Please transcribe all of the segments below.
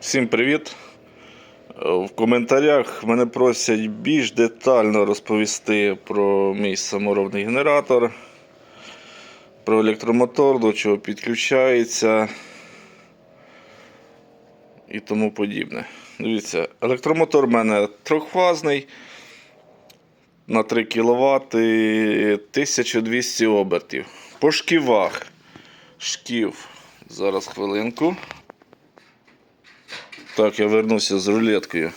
Всім привіт! Е, В коментарях мене просять більш детально розповісти про мій саморобний генератор, про електромотор, до чого підключається і тому подібне. Дивіться, електромотор в мене трьохфазний на 3 кВт 1200 обертів. По шківах. Шків. Зараз хвилинку. Так, я вернуся з рулеткою.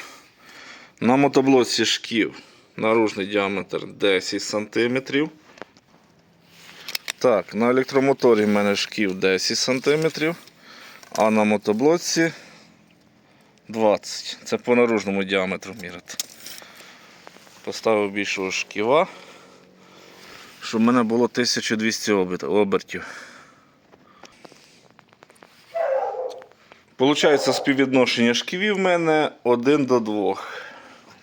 На мотоблоці шків наружний діаметр 10 см. Так, на електромоторі в мене шків 10 см, а на мотоблоці 20 Це по наружному діаметру мірити. Поставив більшого шківа, щоб в мене було 1200 обертів. Получається співвідношення шківів в мене 1 до 2.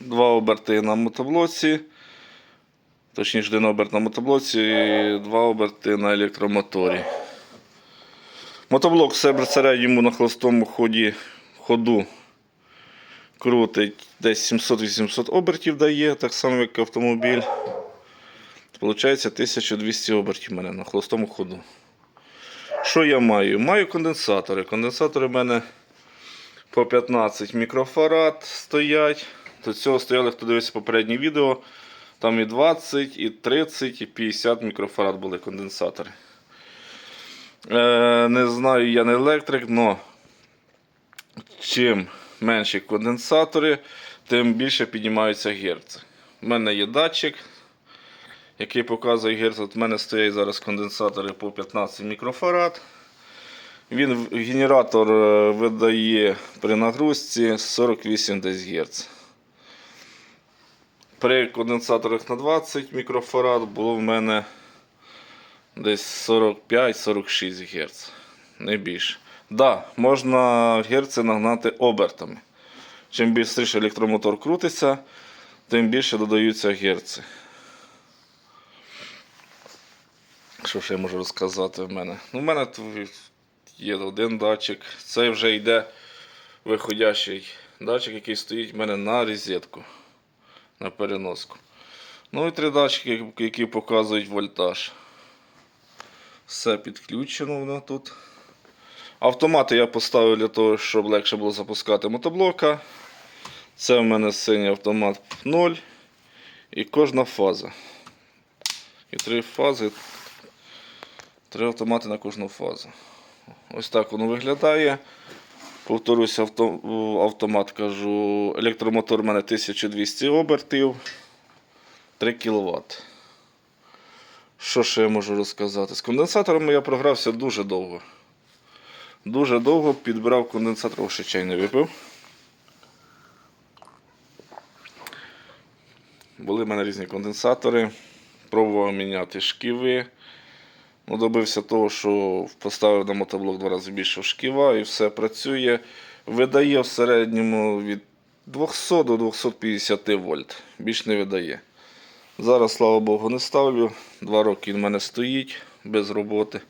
Два оберти на мотоблоці. Точніше, один оберт на мотоблоці і два оберти на електромоторі. Мотоблок себе середньому на холостому ході, ходу крутить десь 700-800 обертів дає, так само як автомобіль. Получається 1200 обертів в мене на холостому ходу. Що я маю? Маю конденсатори. Конденсатори в мене по 15 мікрофарад стоять. До цього стояли, хто дивився попереднє відео. Там і 20, і 30, і 50 мікрофарад були конденсатори. Е, не знаю, я не електрик, але чим менші конденсатори, тим більше піднімаються герци. У мене є датчик, який показує герц. От в мене стоять зараз конденсатори по 15 мікрофарад. Він генератор е, видає при нагрузці 48 десь Гц. При конденсаторах на 20 мікрофарад було в мене десь 45-46 Гц. Не більше. Да, можна герци нагнати обертами. Чим швидше електромотор крутиться, тим більше додаються герци. Що ще я можу розказати в мене? Ну, в мене тут є один датчик. Це вже йде виходящий датчик, який стоїть в мене на розетку, на переноску. Ну і три датчики, які показують вольтаж. Все підключено воно тут. Автомати я поставив для того, щоб легше було запускати мотоблока. Це в мене синій автомат 0 і кожна фаза. І три фази, три автомати на кожну фазу. Ось так воно виглядає. Повторюся, авто, автомат кажу, електромотор у мене 1200 обертів, 3 кВт. Що ще я можу розказати? З конденсаторами я програвся дуже довго. Дуже довго підбирав конденсатор, ще чай не випив. Були в мене різні конденсатори. Пробував міняти шківи. Ну, добився того, що поставив на мотоблок два рази більше шківа і все працює. Видає в середньому від 200 до 250 вольт. Більш не видає. Зараз, слава Богу, не ставлю. Два роки він в мене стоїть без роботи.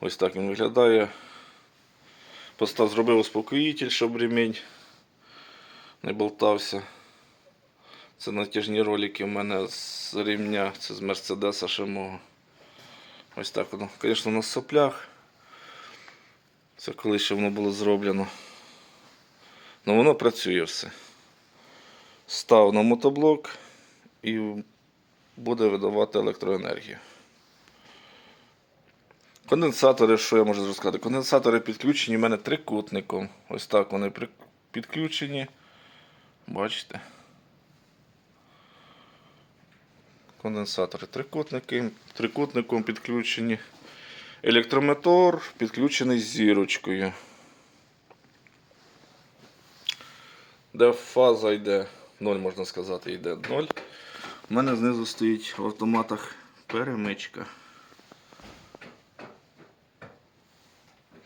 Ось так він виглядає. Постав зробив успокоїтель, щоб ремінь не болтався. Це натяжні ролики в мене з рівня, це з Мерседеса ще мого. Ось так воно. Звісно, на соплях. Це коли ще воно було зроблено. Ну воно працює все. Став на мотоблок і буде видавати електроенергію. Конденсатори, що я можу розказати? Конденсатори підключені в мене трикутником. Ось так вони підключені. Бачите? Конденсатори трикутники, трикутником підключені. Електромотор підключений зірочкою. Де фаза йде 0, можна сказати, йде 0. У мене знизу стоїть в автоматах перемичка.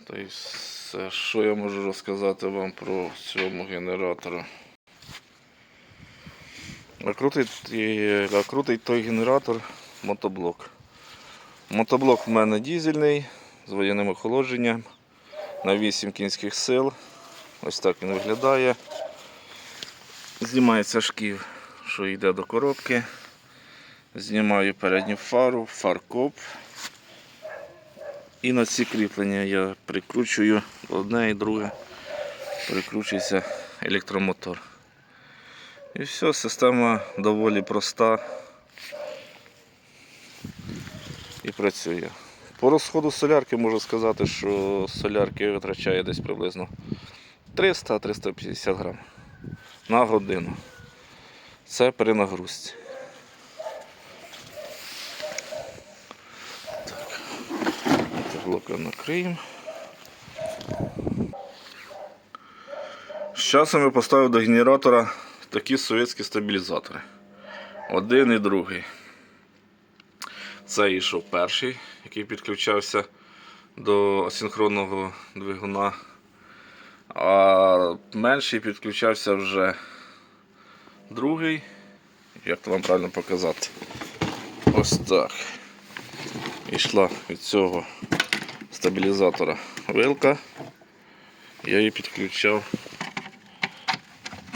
Тобто, все, що я можу розказати вам про цьому генератору. А крутить, і- а той генератор мотоблок. Мотоблок в мене дізельний з водяним охолодженням. на 8 кінських сил. Ось так він виглядає. Знімається шків, що йде до коробки. Знімаю передню фару, фаркоп. І на ці кріплення я прикручую одне і друге. Прикручується електромотор. І все, система доволі проста і працює. По розходу солярки можу сказати, що солярки витрачає десь приблизно 300-350 грам на годину. Це при нагрузці. Так. Блока накриємо. З часом я поставив до генератора такі совєтські стабілізатори. Один і другий. Це йшов перший, який підключався до асинхронного двигуна. А менший підключався вже другий. Як то вам правильно показати? Ось так. Ішла від цього стабілізатора вилка. Я її підключав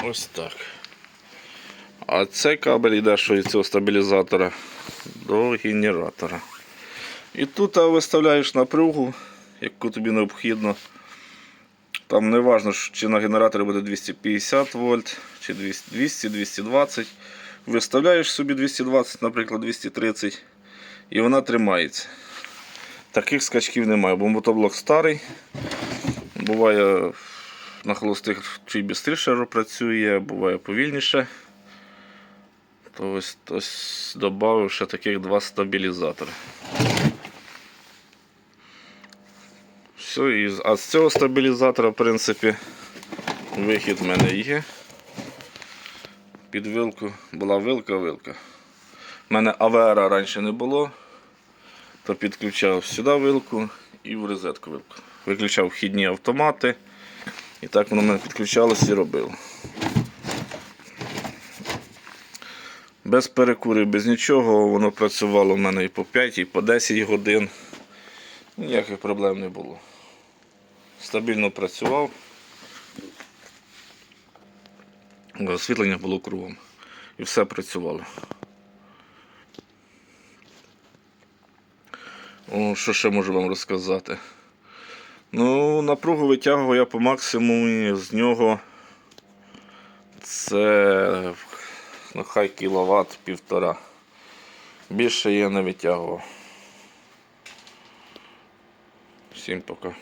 ось так. А цей кабель йде що від цього стабілізатора до генератора. І тут виставляєш напругу, яку тобі необхідно. Там не важливо, чи на генераторі буде 250 вольт, чи 200-220. Виставляєш собі 220, наприклад, 230, і вона тримається. Таких скачків немає, бо мотоблок старий. Буває на холостих чуть швидше працює, буває повільніше. То ось, ось додав ще таких два стабілізатори. Все, і, а з цього стабілізатора, в принципі, вихід в мене є. Під вилку була вилка-вилка. У мене АВР раніше не було, то підключав сюди вилку і в розетку вилку. Виключав вхідні автомати. І так воно мене підключалося і робило. Без перекурів, без нічого, воно працювало в мене і по 5, і по 10 годин. Ніяких проблем не було. Стабільно працював. Освітлення було кругом. І все працювало. О, що ще можу вам розказати? Ну, напругу витягував я по максимуму з нього. Це ну, хай кіловат півтора. Більше я не витягував. Всім пока.